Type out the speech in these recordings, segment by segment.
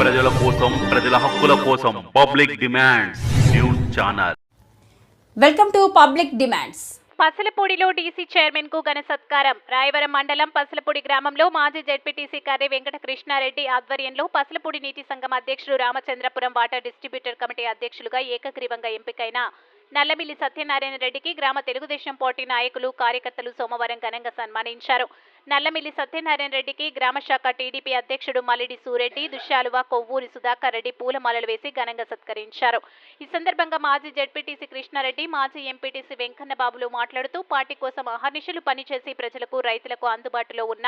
ప్రజల కోసం ప్రజల హక్కుల కోసం public demands news channel. Welcome to public demands. పసలపూడిలో DC చైర్మన్కు ఘన సత్కారం. రాయవరం మండలం పసలపూడి గ్రామంలో మాజీ జెడ్పీటీసీ కర్రి వెంకట కృష్ణారెడ్డి ఆధ్వర్యంలో పసలపూడి నీటి సంఘం అధ్యక్షుడు రామచంద్రపురం వాటర్ డిస్ట్రిబ్యూటర్ కమిటీ అధ్యక్షులుగా ఏకగ్రీవంగా ఎంపికైన నల్లమిల్లి సత్యనారాయణ రెడ్డికి గ్రామ తెలుగుదేశం పార్టీ నాయకులు కార్యకర్తలు సోమవారం ఘనంగా సన్మానించారు. నల్లమిల్లి సత్యనారాయణ రెడ్డికి గ్రామ శాఖ టీడీపీ అధ్యక్షుడు మల్లిడి సూరెడ్డి దుశ్యాలువ కొవ్వూరి సుధాకర్ రెడ్డి పూలమాలలు వేసి ఘనంగా సత్కరించారు. ఈ సందర్భంగా మాజీ జడ్పీటీసీ కృష్ణారెడ్డి మాజీ ఎంపీటీసీ వెంకన్న బాబులు మాట్లాడుతూ పార్టీ కోసం అహర్నిశలు పనిచేసి ప్రజలకు రైతులకు అందుబాటులో ఉన్న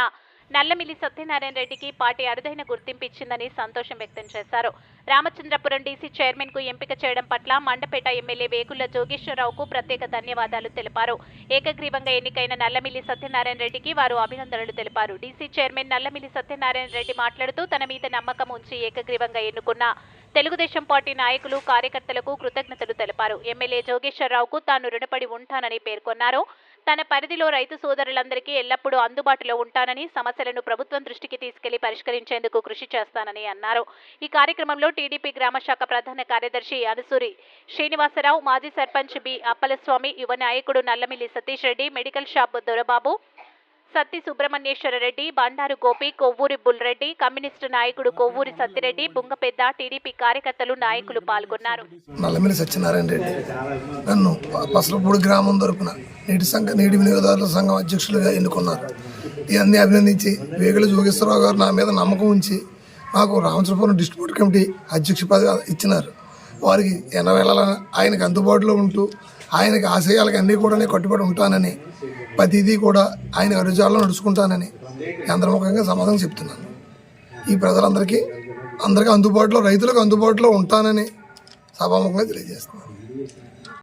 నల్లమిల్లి సత్యనారాయణ రెడ్డికి పార్టీ అరుదైన గుర్తింపు ఇచ్చిందని సంతోషం వ్యక్తం చేశారు. రామచంద్రపురం డీసీ చైర్మన్కు ఎంపిక చేయడం పట్ల మండపేట ఎమ్మెల్యే వేగుళ్ళ జోగేశ్వరరావుకు ప్రత్యేక ధన్యవాదాలు తెలిపారు. ఏకగ్రీవంగా ఎన్నికైన నల్లమిల్లి సత్యనారాయణ రెడ్డికి వారు అభినందనలు తెలిపారు. డీసీ చైర్మన్ నల్లమిల్లి సత్యనారాయణ రెడ్డి మాట్లాడుతూ తన మీద నమ్మకం ఉంచి ఏకగ్రీవంగా ఎన్నుకున్న తెలుగుదేశం పార్టీ నాయకులు కార్యకర్తలకు కృతజ్ఞతలు తెలిపారు. ఎమ్మెల్యే జోగేశ్వరరావుకు తాను రుణపడి ఉంటానని పేర్కొన్నారు. తన పరిధిలో రైతు సోదరులందరికీ ఎల్లప్పుడూ అందుబాటులో ఉంటానని సమస్యలను ప్రభుత్వం దృష్టికి తీసుకెళ్ళి పరిష్కరించేందుకు కృషి చేస్తానని అన్నారు. ఈ కార్యక్రమంలో టీడీపీ గ్రామ శాఖ ప్రధాన కార్యదర్శి అనుసూరి శ్రీనివాసరావు మాజీ సర్పంచ్ బి అప్పలస్వామి యువ నాయకుడు Nallamilli Satish Reddy medical shop Dorababu Satti Subrahmanyeswara Reddy Bandaru Gopi Kovvuri Bulreddy communist నాయకుడు కొవ్వూరి సత్తిరెడ్డి బుంగపెద్ద టీడీపీ కార్యకర్తలు నాయకులు పాల్గొన్నారు. నల్లమిల్లి సత్యనారాయణ రెడ్డి నన్ను పసలపూడి గ్రామం తరపున నీటి సంఘ నీటి వినియోగదారుల సంఘం అధ్యక్షులుగా ఎన్నుకున్నారు. ఇవన్నీ అభినందించి వేగుల జోగేశ్వరరావు గారు నా మీద నమ్మకం ఉంచి నాకు రామచంద్రపురం డిస్ట్రిబ్యూట్ కమిటీ అధ్యక్ష పదవి ఇచ్చినారు. వారికి ఎనవేళ ఆయనకు అందుబాటులో ఉంటూ ఆయనకి ఆశయాలకు అన్నీ కూడా నేను కట్టుబడి ఉంటానని ప్రతిదీ కూడా ఆయన అరుజాల్లో నడుచుకుంటానని యంత్రముఖంగా సమాధానం చెప్తున్నాను. ఈ ప్రజలందరికీ అందరికీ అందుబాటులో రైతులకు అందుబాటులో ఉంటానని సభాముఖంగా తెలియజేస్తున్నాను.